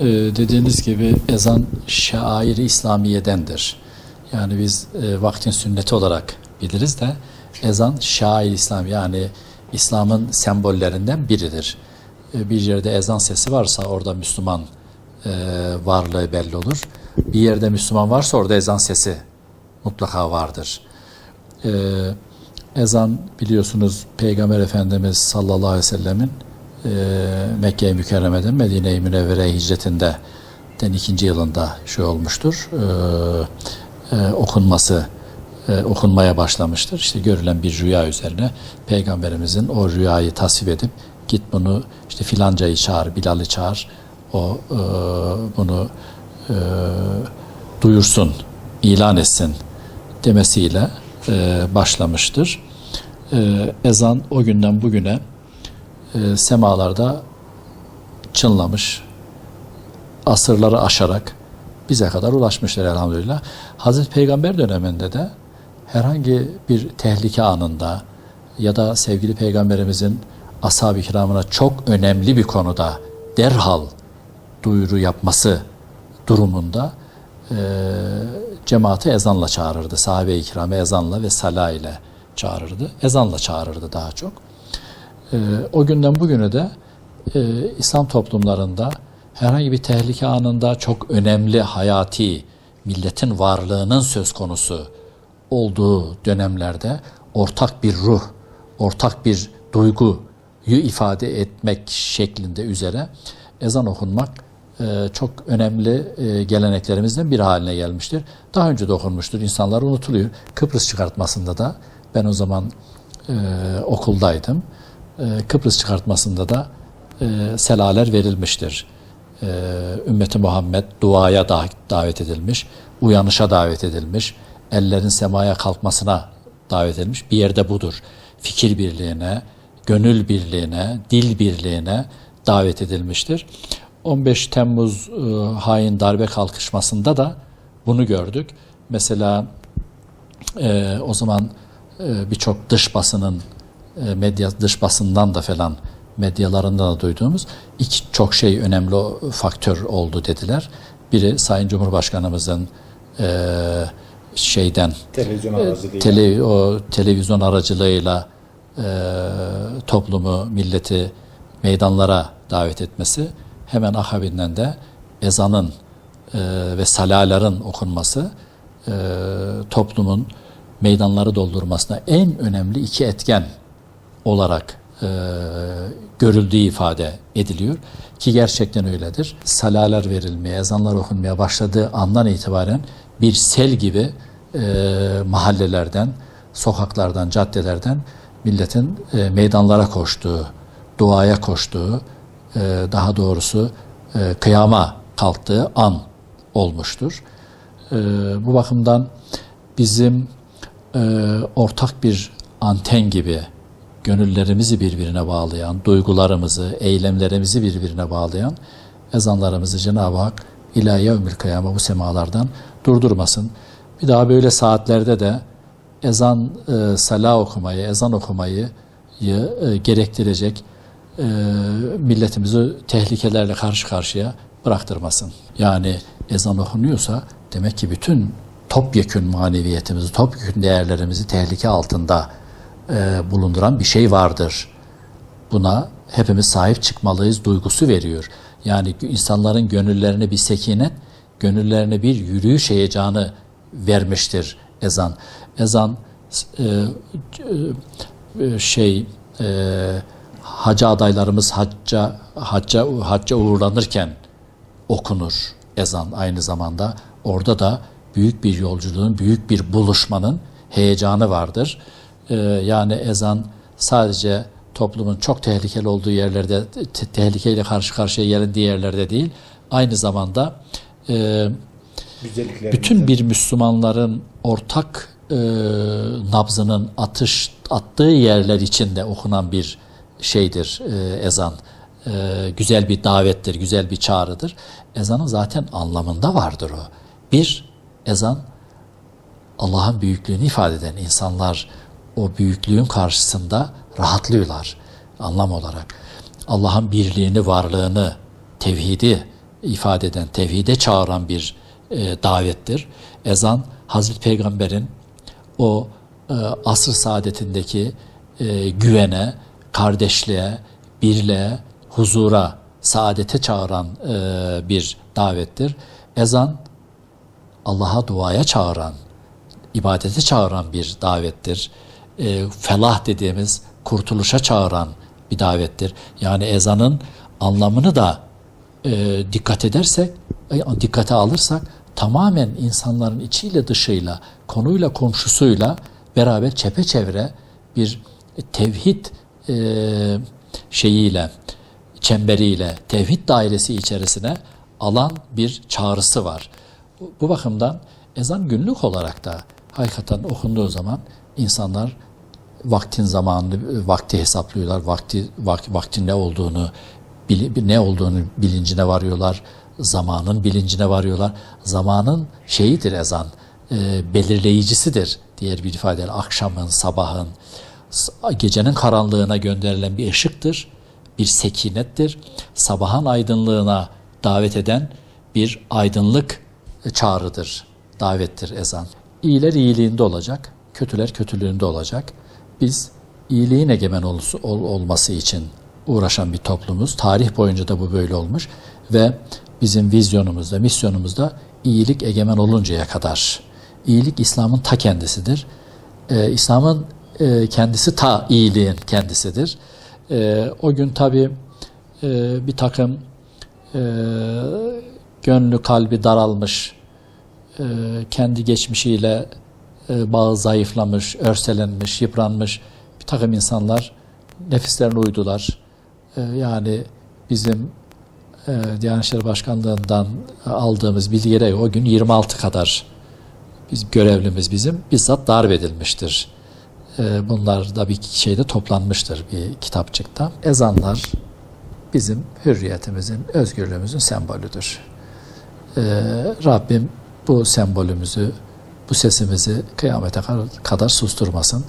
Ee, dediğiniz gibi ezan şairi İslamiyedendir. Yani biz e, vaktin sünneti olarak biliriz de ezan şair İslam yani İslam'ın sembollerinden biridir. E, bir yerde ezan sesi varsa orada Müslüman e, varlığı belli olur. Bir yerde Müslüman varsa orada ezan sesi mutlaka vardır. E, ezan biliyorsunuz Peygamber Efendimiz sallallahu aleyhi ve sellemin e, Mekke-i Mükerreme'den Medine-i Münevvere'ye hicretinde den ikinci yılında şey olmuştur. E, e, okunması e, okunmaya başlamıştır. İşte görülen bir rüya üzerine Peygamberimizin o rüyayı tasvip edip git bunu işte filancayı çağır, Bilal'i çağır, o e, bunu e, duyursun, ilan etsin demesiyle e, başlamıştır. E, ezan o günden bugüne e, semalarda çınlamış, asırları aşarak bize kadar ulaşmıştır elhamdülillah. Hazreti Peygamber döneminde de herhangi bir tehlike anında ya da sevgili Peygamberimizin ashab-ı kiramına çok önemli bir konuda derhal duyuru yapması durumunda e, cemaati ezanla çağırırdı. Sahabe-i kiramı ezanla ve sala ile çağırırdı. Ezanla çağırırdı daha çok. E, o günden bugüne de e, İslam toplumlarında herhangi bir tehlike anında çok önemli hayati milletin varlığının söz konusu olduğu dönemlerde ortak bir ruh, ortak bir duyguyu ifade etmek şeklinde üzere ezan okunmak e, çok önemli e, geleneklerimizden bir haline gelmiştir. Daha önce de okunmuştur. İnsanlar unutuluyor. Kıbrıs çıkartmasında da ben o zaman e, okuldaydım. E, Kıbrıs çıkartmasında da e, selaler verilmiştir. E, Ümmeti Muhammed duaya da, davet edilmiş, uyanışa davet edilmiş, ellerin semaya kalkmasına davet edilmiş. Bir yerde budur. Fikir birliğine, gönül birliğine, dil birliğine davet edilmiştir. 15 Temmuz hain darbe kalkışmasında da bunu gördük. Mesela o zaman birçok dış basının medya dış basından da falan medyalarından da duyduğumuz iki çok şey önemli faktör oldu dediler. Biri Sayın Cumhurbaşkanımızın e, şeyden Televizyon e, aracılığıyla. tele, o televizyon aracılığıyla e, toplumu, milleti meydanlara davet etmesi hemen akabinden de ezanın e, ve salaların okunması e, toplumun meydanları doldurmasına en önemli iki etken olarak e, görüldüğü ifade ediliyor ki gerçekten öyledir. Salalar verilmeye, ezanlar okunmaya başladığı andan itibaren bir sel gibi e, mahallelerden, sokaklardan, caddelerden milletin e, meydanlara koştuğu, duaya koştuğu, e, daha doğrusu e, kıyama kalktığı an olmuştur. E, bu bakımdan bizim e, ortak bir anten gibi gönüllerimizi birbirine bağlayan, duygularımızı, eylemlerimizi birbirine bağlayan ezanlarımızı Cenab-ı Hak ilahi yevmil kıyama bu semalardan durdurmasın. Bir daha böyle saatlerde de ezan, e, sala okumayı, ezan okumayı e, gerektirecek e, milletimizi tehlikelerle karşı karşıya bıraktırmasın. Yani ezan okunuyorsa demek ki bütün topyekün maneviyetimizi, topyekün değerlerimizi tehlike altında e, bulunduran bir şey vardır. Buna hepimiz sahip çıkmalıyız duygusu veriyor. Yani insanların gönüllerine bir sekinet, gönüllerine bir yürüyüş heyecanı vermiştir ezan. Ezan e, e, şey e, hacı adaylarımız hacca hacca hacca uğurlanırken okunur ezan aynı zamanda. Orada da büyük bir yolculuğun, büyük bir buluşmanın heyecanı vardır. Ee, yani ezan sadece toplumun çok tehlikeli olduğu yerlerde, te- tehlikeyle karşı karşıya gelindiği yerlerde değil, aynı zamanda e, bütün bir Müslümanların ortak e, nabzının atış attığı yerler içinde okunan bir şeydir e, ezan. E, güzel bir davettir, güzel bir çağrıdır. Ezanın zaten anlamında vardır o. Bir, ezan Allah'ın büyüklüğünü ifade eden insanlar o büyüklüğün karşısında rahatlıyorlar anlam olarak. Allah'ın birliğini, varlığını, tevhidi ifade eden, tevhide çağıran bir e, davettir. Ezan Hazreti Peygamber'in o e, asr saadetindeki e, güvene, kardeşliğe, birliğe, huzura, saadete çağıran e, bir davettir. Ezan Allah'a duaya çağıran, ibadete çağıran bir davettir. E, felah dediğimiz kurtuluşa çağıran bir davettir. Yani ezanın anlamını da e, dikkat edersek, e, dikkate alırsak tamamen insanların içiyle dışıyla, konuyla komşusuyla beraber çepeçevre bir tevhid e, şeyiyle, çemberiyle, tevhid dairesi içerisine alan bir çağrısı var. Bu, bakımdan ezan günlük olarak da hakikaten okunduğu zaman insanlar vaktin zamanını vakti hesaplıyorlar. Vakti vak, vaktin ne olduğunu bili- ne olduğunu bilincine varıyorlar. Zamanın bilincine varıyorlar. Zamanın şeyidir ezan. e, belirleyicisidir diğer bir ifadeyle akşamın, sabahın, gecenin karanlığına gönderilen bir ışıktır. Bir sekinettir. Sabahın aydınlığına davet eden bir aydınlık çağrıdır, davettir ezan. İyiler iyiliğinde olacak, kötüler kötülüğünde olacak. Biz iyiliğin egemen ol- ol- olması için uğraşan bir toplumuz. Tarih boyunca da bu böyle olmuş ve bizim vizyonumuzda, misyonumuzda iyilik egemen oluncaya kadar. İyilik İslam'ın ta kendisidir. Ee, İslam'ın e, kendisi ta iyiliğin kendisidir. Ee, o gün tabi bir takım e, gönlü kalbi daralmış, e, kendi geçmişiyle e, bağı zayıflamış, örselenmiş, yıpranmış bir takım insanlar nefislerine uydular. E, yani bizim e, Diyanet İşleri Başkanlığı'ndan aldığımız bilgilere o gün 26 kadar biz görevlimiz bizim bizzat darp edilmiştir. E, bunlar da bir şeyde toplanmıştır bir kitapçıkta. Ezanlar bizim hürriyetimizin, özgürlüğümüzün sembolüdür. Ee, Rabbim bu sembolümüzü, bu sesimizi kıyamete kadar susturmasın.